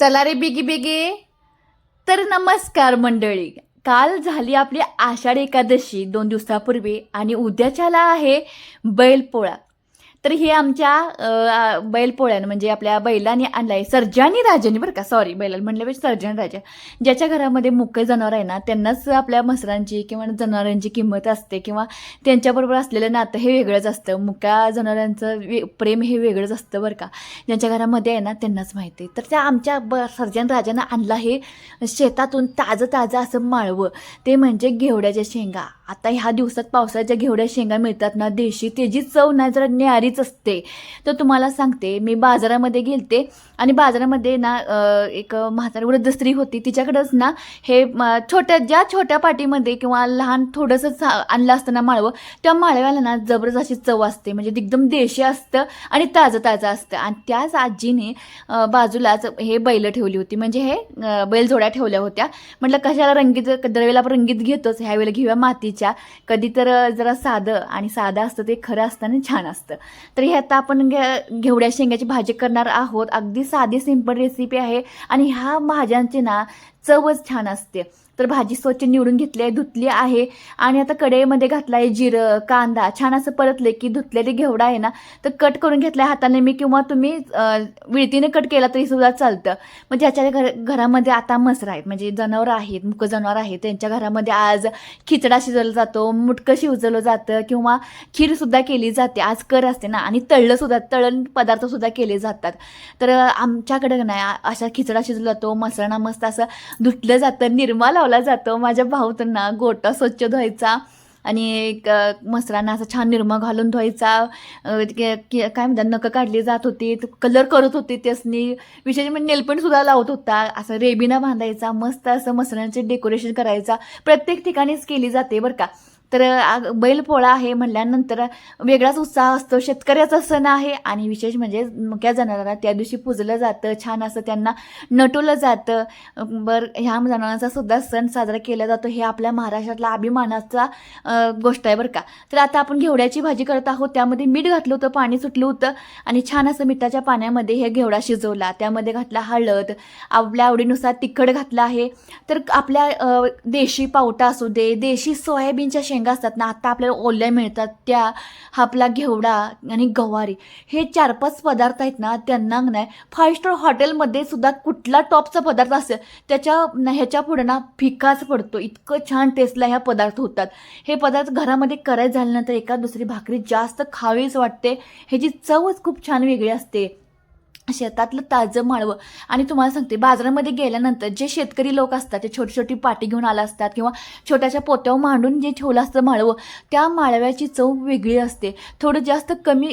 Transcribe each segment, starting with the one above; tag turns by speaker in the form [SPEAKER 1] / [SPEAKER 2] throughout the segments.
[SPEAKER 1] चला रे बिगी बिगी. तर नमस्कार मंडळी. काल झाली आपली आषाढी एकादशी दोन दिवसापूर्वी आणि उद्याच्याला आहे बैलपोळा. तर हे आमच्या बैलपोळ्यानं म्हणजे आपल्या बैलांनी आणलाय. सर्जानी राजाने बरं का सॉरी बैलाला म्हणल्यापेक्षा सर्जन राजा. ज्याच्या घरामध्ये मुके जनावर आहे ना त्यांनाच आपल्या मसरांची किंवा जनावरांची किंमत असते किंवा त्यांच्याबरोबर असलेलं नातं हे वेगळंच असतं. मुक्या जनावरांचं वे प्रेम हे वेगळंच असतं बरं का. ज्यांच्या घरामध्ये आहे ना त्यांनाच माहिती आहे. तर त्या आमच्या ब सर्जन राजानं आणला हे शेतातून ताजं ताजं असं माळवं. ते म्हणजे घेवड्याच्या शेंगा. आता ह्या दिवसात पावसाच्या घेवड्या शेंगा मिळतात ना देशी. त्याची चव नाही जरा न्यारीच असते. तर तुम्हाला सांगते मी बाजारामध्ये गेलते आणि बाजारामध्ये ना एक म्हातारी वृद्ध स्त्री होती. तिच्याकडंच ना हे छोट्या ज्या छोट्या पाटीमध्ये किंवा लहान थोडंसं आणलं असतं ना माळवं त्या माळव्याला ना जबरदस्त अशी चव असते. म्हणजे एकदम देशी असतं आणि ताजं ताजं असतं. आणि त्याच आजीने बाजूलाच हे बैल ठेवली होती. म्हणजे हे बैलजोड्या ठेवल्या होत्या. म्हटलं कशाला रंगीत दरवेळेला आपण रंगीत घेतोच. ह्यावेळेला घेऊया मातीच्या. कधी तर जरा साधं आणि साधं असतं ते खरं असतं आणि छान असतं. तर हे आता आपण घे- घेवड्या शेंग्याची भाजी करणार आहोत. अगदी साधी सिंपल रेसिपी आहे. आणि ह्या भाज्यांची ना चवच छान असते. तर भाजी स्वच्छ निवडून घेतली आहे धुतली आहे. आणि आता कढईमध्ये घातला आहे जिरं कांदा छान असं परतले की धुतलेली घेवडा आहे ना तर कट करून घेतला आहे हाताने मी किंवा तुम्ही विळतीने कट केला तरी सुद्धा चालतं. मग ज्याच्या घर घरामध्ये आता मसरा आहेत म्हणजे जनावरं आहेत मुकं जनावर आहेत त्यांच्या घरामध्ये आज खिचडा शिजवला जातो मुटकं शिजवलं जातं किंवा खीरसुद्धा केली जाते. आज कर असते ना आणि तळलं सुद्धा तळण पदार्थसुद्धा केले जातात. तर आमच्याकडे नाही अशा खिचडा शिजवला जातो मसळणा मस्त असं धुतलं जातं निरमा लावला जातो. माझ्या भाऊतना गोटा स्वच्छ धुवायचा आणि एक, मसरांना असं छान निरमा घालून धुवायचा. काय म्हणतात नखं काढली जात होती कलर करत होते त्यासनी. विशेष म्हणजे नेलपेंट सुद्धा लावत होता. असं रेबिना बांधायचा मस्त असं मसरांचे डेकोरेशन करायचा. प्रत्येक ठिकाणीच केली जाते बरं का. तर बैलपोळा आहे म्हणल्यानंतर वेगळाच उत्साह असतो. शेतकऱ्याचा सण आहे आणि विशेष म्हणजे मुक्या जनावरांना त्या दिवशी पुजलं जातं छान असं त्यांना नटवलं जातं. बरं ह्या जनावरांचा सुद्धा सण साजरा केला जातो. हे आपल्या महाराष्ट्रातला अभिमानाचा गोष्ट आहे बरं का. तर आता आपण घेवड्याची भाजी करत आहोत. त्यामध्ये मीठ घातलं होतं पाणी सुटलं होतं आणि छान असं मिठाच्या पाण्यामध्ये हे घेवडा शिजवला. त्यामध्ये घातला हळद. आपल्या आवडीनुसार तिखट घातलं आहे. तर आपल्या देशी पावटा असू दे देशी सोयाबीनच्या शेंगा असतात ना आता आपल्याला ओल्या मिळतात त्या आपला घेवडा आणि गवारी. हे चार पाच पदार्थ आहेत ना त्यांना नाही फाईव्ह स्टार हॉटेलमध्ये सुद्धा कुठला टॉपचा पदार्थ असेल त्याच्या ह्याच्या पुढे ना फिकाच पडतो. इतकं छान टेस्टला ह्या पदार्थ होतात. हे पदार्थ घरामध्ये करायचं झाल्यानंतर एका दुसरी भाकरी जास्त खावीच वाटते. ह्याची चवच खूप छान वेगळी असते. शेतातलं ताजं माळवं. आणि तुम्हाला सांगते बाजारामध्ये गेल्यानंतर जे शेतकरी लोक असतात ते छोटी छोटी पाटी घेऊन आला असतात किंवा छोट्याशा पोत्यावर मांडून जे ठेवलं असतं माळवं त्या माळव्याची चव वेगळी असते. थोडं जास्त कमी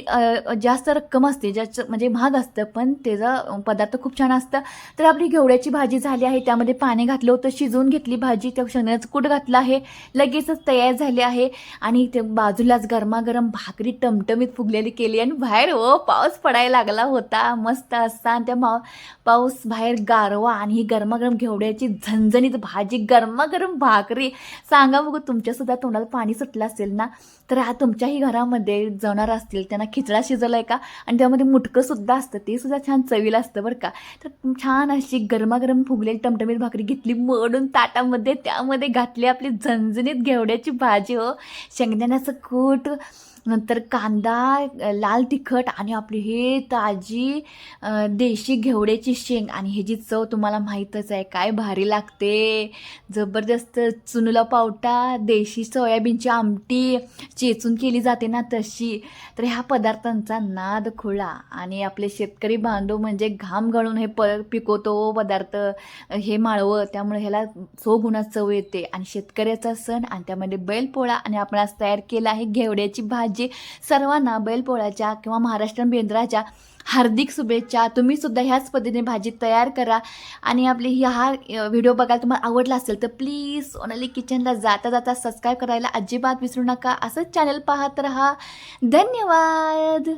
[SPEAKER 1] जास्त रक्कम असते ज्याचं म्हणजे महाग असतं पण त्याचा पदार्थ खूप छान असतं. तर आपली घेवड्याची भाजी झाली आहे त्यामध्ये पाणी घातलं होतं शिजवून घेतली भाजी त्या शेंगदाण्याचं कूट घातलं आहे लगेचच तयार झाली आहे. आणि ते बाजूलाच गरमागरम भाकरी टमटमीत फुगलेली केली आणि बाहेर ओ पाऊस पडायला लागला होता मस्त असता आणि त्या मा पाऊस बाहेर गारवा आणि ही गरमागरम घेवड्याची झणझणीत भाजी गरमागरम भाकरी. सांगा बघू तुमच्यासुद्धा तोंडाला पाणी सुटलं असेल ना तर हा तुमच्याही घरामध्ये जवणार असतील त्यांना खिचडा शिजवला आहे का? आणि त्यामध्ये मुटकंसुद्धा असतं ते सुद्धा छान चवीला असतं बरं का. तर छान अशी गरमागरम फुगलेली टमटमीत भाकरी घेतली मडून ताटामध्ये त्यामध्ये घातली आपली झणझणीत घेवड्याची भाजी हो. शेंगदाण्याचं कूट नंतर कांदा लाल तिखट आणि आपली हे ताजी देशी घेवड्याची शेंग. आणि ह्याची चव तुम्हाला माहीतच आहे काय भारी लागते. जबरदस्त चुनूला पावटा देशी सोयाबीनची आमटी चेचून केली जाते ना तशी. तर ह्या पदार्थांचा नाद खुळा. आणि आपले शेतकरी बांधव म्हणजे घाम घळून हे प पिकवतो पदार्थ हे माळवं. त्यामुळे ह्याला सो चव येते. आणि शेतकऱ्याचा सण आणि त्यामध्ये बैलपोळा आणि आपण आज तयार केला आहे घेवड्याची भाजी. म्हणजे सर्वांना बैलपोळ्याच्या किंवा महाराष्ट्रीयन बेंद्राच्या हार्दिक शुभेच्छा. तुम्ही सुद्धा ह्याच पद्धतीने भाजी तयार करा. आणि आपली ह्या हा व्हिडिओ बघायला तुम्हाला आवडला असेल तर प्लीज सोनाली किचनला जाता जाता सबस्क्राईब करायला अजिबात विसरू नका. असंच चॅनल पाहत राहा. धन्यवाद!